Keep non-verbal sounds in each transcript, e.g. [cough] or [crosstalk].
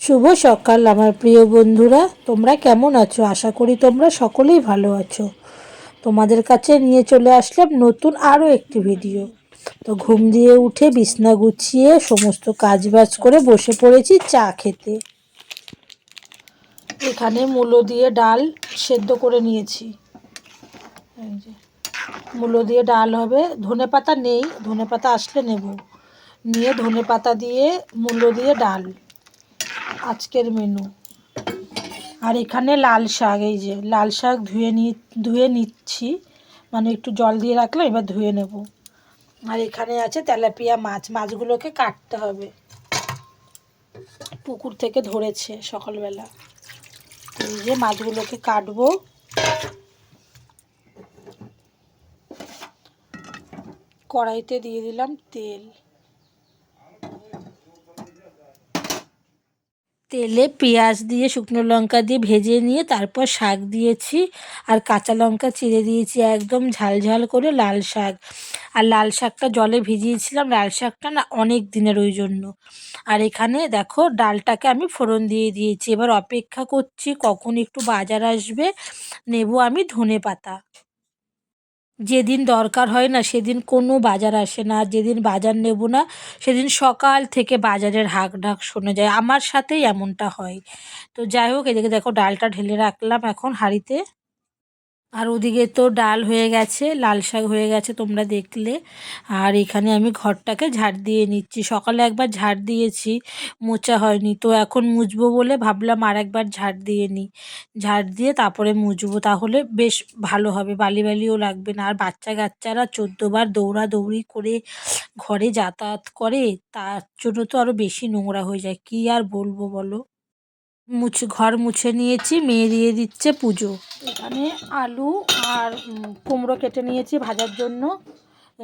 শুভ সকাল, আমার প্রিয় বন্ধুরা। তোমরা কেমন আছো? আশা করি তোমরা সকলেই ভালো আছো। তোমাদের কাছে নিয়ে চলে আসলাম নতুন আরও একটি ভিডিও। তো ঘুম দিয়ে উঠে বিছনা গুছিয়ে সমস্ত কাজ বাজ করে বসে পড়েছি চা খেতে। এখানে মূলো দিয়ে ডাল সেদ্ধ করে নিয়েছি। মূলো দিয়ে ডাল হবে। ধনে পাতা নেই, ধনে পাতা আসলে নেব। নিয়ে ধনে পাতা দিয়ে মূলো দিয়ে ডাল। আজকের মেনু আর এখানে লাল শাক, এই যে লাল শাক ধুয়ে নি, ধুয়ে নিচ্ছি। মানে একটু জল দিয়ে রাখলাম, এবার ধুয়ে নেব। আর এখানে আছে তেলাপিয়া মাছ। মাছগুলোকে কাটতে হবে। পুকুর থেকে ধরেছে সকালবেলা। এই যে মাছগুলোকে কাটবো। কড়াইতে দিয়ে দিলাম তেল। তেলে পেঁয়াজ দিয়ে, শুকনো লঙ্কা দিয়ে ভেজে নিয়ে তারপর শাক দিয়েছি। আর কাঁচা লঙ্কা চিড়ে দিয়েছি একদম ঝাল ঝাল করে লাল শাক। আর লাল শাকটা জলে ভিজিয়েছিলাম। লাল শাকটা না অনেক দিনের ওই জন্য। আর এখানে দেখো ডালটাকে আমি ফোড়ন দিয়ে দিয়েছি। এবার অপেক্ষা করছি কখন একটু বাজার আসবে। নেব আমি ধনে পাতা যেদিন দরকার হয় না, সেদিন কোনো বাজার আসে না, যেদিন বাজার নেব না, সেদিন সকাল থেকে বাজারের হাঁক ডাক শোনা যায়। আমার সাথেই এমনটা হয়। তো যাই হোক, এদিকে দেখো ডালটা ঢেলে রাখলাম। এখন হাঁড়িতে আর ওদিকে তো ডাল হয়ে গেছে, লাল শাক হয়ে গেছে তোমরা দেখলে। আর এখানে আমি ঘরটাকে ঝাড় দিয়ে নিচ্ছি। সকালে একবার ঝাড় দিয়েছি, মোচা হয়নি। তো এখন মুছবো বলে ভাবলাম আর একবার ঝাড় দিয়ে নিই। ঝাড় দিয়ে তারপরে মুছবো, তাহলে বেশ ভালো হবে, বালি বালিও লাগবে না। আর বাচ্চা কাচ্চারা চোদ্দোবার দৌড়াদৌড়ি করে ঘরে যাতায়াত করে, তার জন্য তো আরও বেশি নোংরা হয়ে যায়। কী আর বলব বলো? মুছে, ঘর মুছে নিয়েছি, মেয়ে দিয়ে দিচ্ছে পুজো। এখানে আলু আর কুমড়ো কেটে নিয়েছি ভাজার জন্য।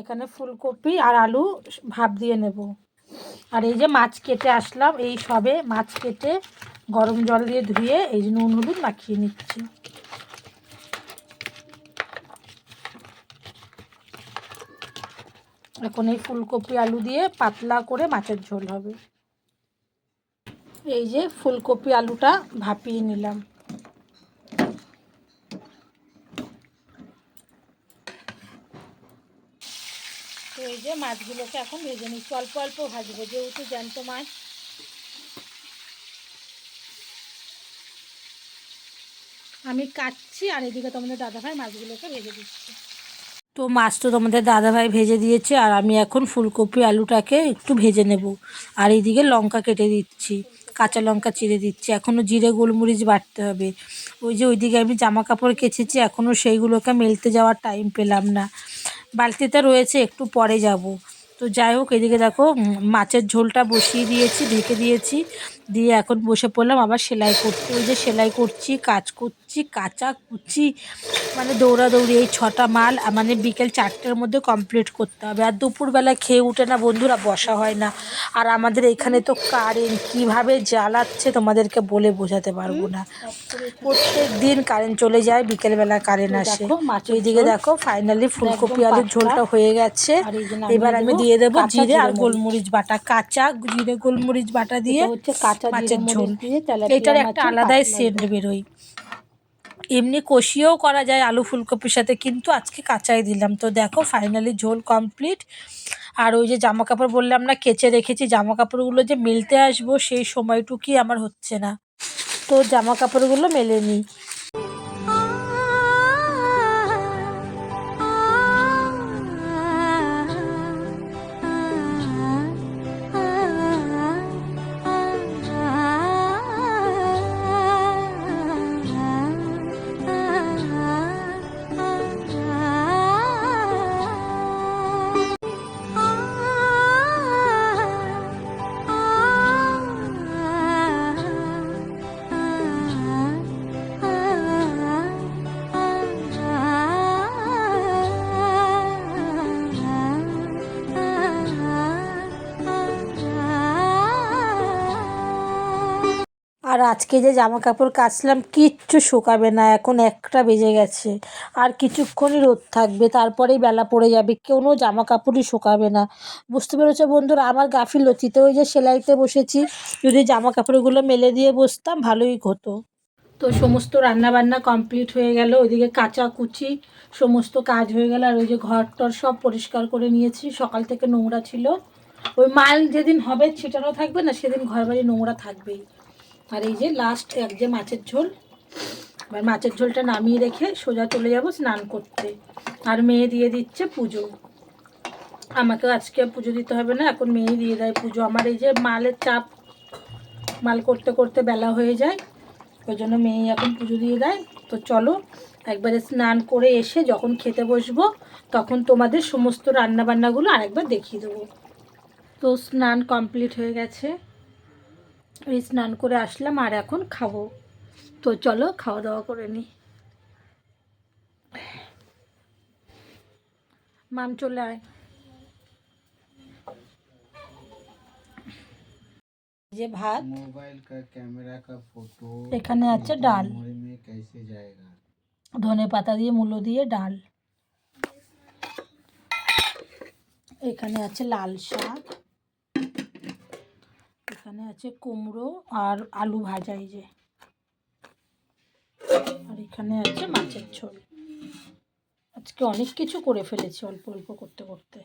এখানে ফুলকপি আর আলু ভাপ দিয়ে নেব। আর এই যে মাছ কেটে আসলাম, এই সবে মাছ কেটে গরম জল দিয়ে ধুয়ে এই যে নুন হলুদ মাখিয়ে নিচ্ছি। এখন এই ফুলকপি আলু দিয়ে পাতলা করে মাছের ঝোল হবে। এই যে ফুলকপি আলুটা ভাপিয়ে নিলাম। তো এই যে মাছগুলোকে এখন ভেজে নিচ্ছি। অল্প অল্প ভাজবো, যেহেতু জ্যান্ত মাছ। আমি কাটছি আর এদিকে তোমাদের দাদাভাই মাছগুলোকে ভেজে দিচ্ছি। তো মাছ তো তোমাদের দাদাভাই ভেজে দিয়েছে, আর আমি এখন ফুলকপি আলুটাকে একটু ভেজে নেব। আর এইদিকে লঙ্কা কেটে দিচ্ছি, কাঁচা লঙ্কা চিড়ে দিচ্ছি এখনও জিরে গোলমরিচ বাটতে হবে। ওই যে ওইদিকে আমি জামা কাপড় কেচেছি এখনও সেইগুলোকে মেলতে যাওয়ার টাইম পেলাম না। বালতিতে রয়েছে, একটু পরে যাব। তো যাই হোক, এদিকে দেখো মাছের ঝোলটা বসিয়ে দিয়েছি, ঢেকে দিয়েছি। দিয়ে এখন বসে পড়লাম আবার সেলাই করতে। ওই যে সেলাই করছি কাজ করছি কাঁচা কুচি মানে দৌড়াদৌড়ি এই ছটা মাল মানে বিকেল চারটের মধ্যে কমপ্লিট করতে হবে। আর দুপুরবেলা খেয়ে উঠে না বন্ধুরা বসা হয় না। আর আমাদের এখানে তো কারেন্ট কীভাবে জ্বালাচ্ছে তোমাদেরকে বলে বোঝাতে পারব না। প্রত্যেক দিন কারেন্ট চলে যায় বিকেলবেলা কারেন্ট আসে। এইদিকে দেখো ফাইনালি ফুলকপি আলুর ঝোলটা হয়ে গেছে। এবার আমি দিয়ে দেবো জিরে আর গোলমরিচ বাটা। কাঁচা জিরে গোলমরিচ বাটা দিয়ে হচ্ছে মাছের ঝোল। এটার একটা আলাদাই সেন্ট বেরোই বেরোয়। এমনি কষিয়েও করা যায় আলু ফুলকপির সাথে কিন্তু আজকে কাঁচাই দিলাম। তো দেখো ফাইনালি ঝোল কমপ্লিট আর ওই যে জামা কাপড় বললাম না কেচে রেখেছি। জামা কাপড়গুলো যে মেলতে আসব সেই সময়টুকুই আমার হচ্ছে না। তো জামা কাপড়গুলো মেলে নিই। আর আজকে যে জামা কাপড় কাচলাম, কিচ্ছু শুকাবে না, এখন একটা বেজে গেছে। আর কিছুক্ষণই রোদ থাকবে, তারপরেই বেলা পড়ে যাবে কোনো জামা কাপড়ই শুকাবে না। বুঝতে পেরেছ বন্ধুরা? আমার গাফিলতিতে ওই যে সেলাইতে বসেছি, যদি জামা কাপড়গুলো মেলে দিয়ে বসতাম, ভালোই হতো। তো সমস্ত রান্না বান্না কমপ্লিট হয়ে গেল, ওইদিকে কাঁচা কুচি, সমস্ত কাজ হয়ে গেল, আর ওই যে ঘর টর সব পরিষ্কার করে নিয়েছি। সকাল থেকে নোংরা ছিল। ওই মাল যেদিন হবে ছিটানো থাকবে না, সেদিন ঘর বাড়ি নোংরা থাকবেই। আর এই যে লাস্ট এক যে মাছের ঝোল, এবার মাছের ঝোলটা নামিয়ে রেখে সোজা চলে যাব স্নান করতে। আর মেয়ে দিয়ে দিচ্ছে পুজো। আমাকে আজকে পুজো দিতে হবে না, এখন মেয়ে দিয়ে দেয় পুজো। আমার এই যে মালের চাপ, মাল করতে করতে বেলা হয়ে যায়, ওই জন্য মেয়ে এখন পুজো দিয়ে দেয়। তো চলো, একবারে স্নান করে এসে যখন খেতে বসবো, তখন তোমাদের সমস্ত রান্নাবান্নাগুলো আরেকবার দেখিয়ে দেবো। তো স্নান কমপ্লিট হয়ে গেছে। এই স্নান করে আসলাম আর এখন খাব। তো চলো খাওয়া দাওয়া করে নি। মাম চলে আয়। যে ভাত? মোবাইল কা ক্যামেরা কা ফটো এখানে আছে ডাল। ধনে পাতা দিয়ে মূলো দিয়ে ডাল। এখানে আছে লাল শাক। এখানে আছে কুমড়ো আর আলু ভাজা এই যে। আর এখানে আছে মাছের ঝোল। আজকে অনেক কিছু করে ফেলেছি অল্প অল্প করতে করতে।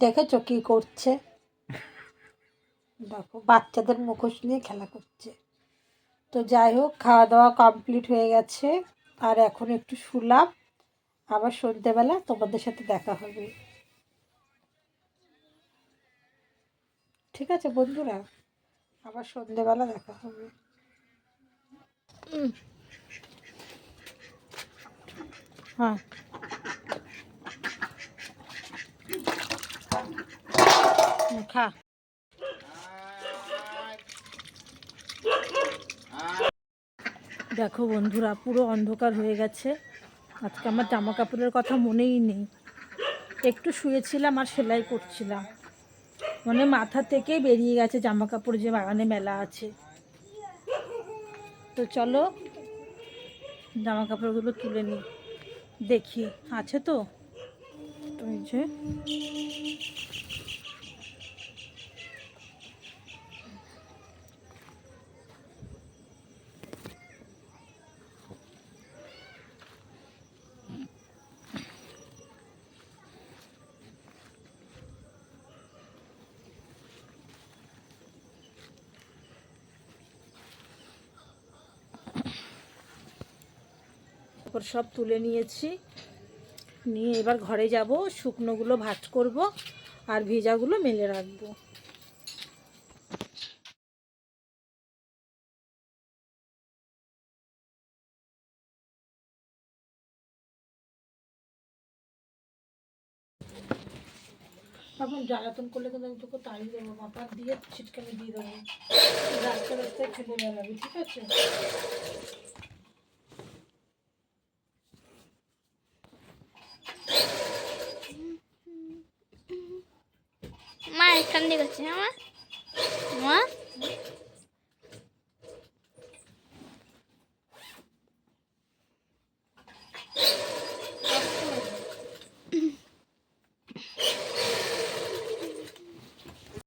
দেখেছ কি করছে? [laughs] দেখো বাচ্চাদের মুখোশ নিয়ে খেলা করছে। তো যাই হোক খাওয়া দাওয়া কমপ্লিট হয়ে গেছে। আর এখন একটু শুলাম। আবার সন্ধ্যেবেলা তোমাদের সাথে দেখা হবে। ঠিক আছে বন্ধুরা, আবার সন্ধ্যেবেলা দেখা হবে। হ্যাঁ। খা। দেখো বন্ধুরা, পুরো অন্ধকার হয়ে গেছে। আজকে আমার জামা কাপড়ের কথা মনেই নেই। একটু শুয়েছিলাম আর সেলাই করছিলাম। মানে মাথা থেকে বেরিয়ে গেছে জামা কাপড় যে বাগানে মেলা আছে। তো চলো, জামা কাপড়গুলো তুলে নিই। দেখি, আছে তো? তো যে তারপর সব তুলে নিয়েছি। নিয়ে এবার ঘরে যাব, শুকনোগুলো ভাজ করব আর ভেজাগুলো মেলে রাখব। তখন জ্বালাতন করলে কিন্তু আমি তোকে তাড়িয়ে দেবো মাপা দিয়ে ছিটকানি দিয়ে দেবো। রাস্তা রাস্তায় ফেলে বেড়াবি, ঠিক আছে? এখান দিয়ে করছি না মা?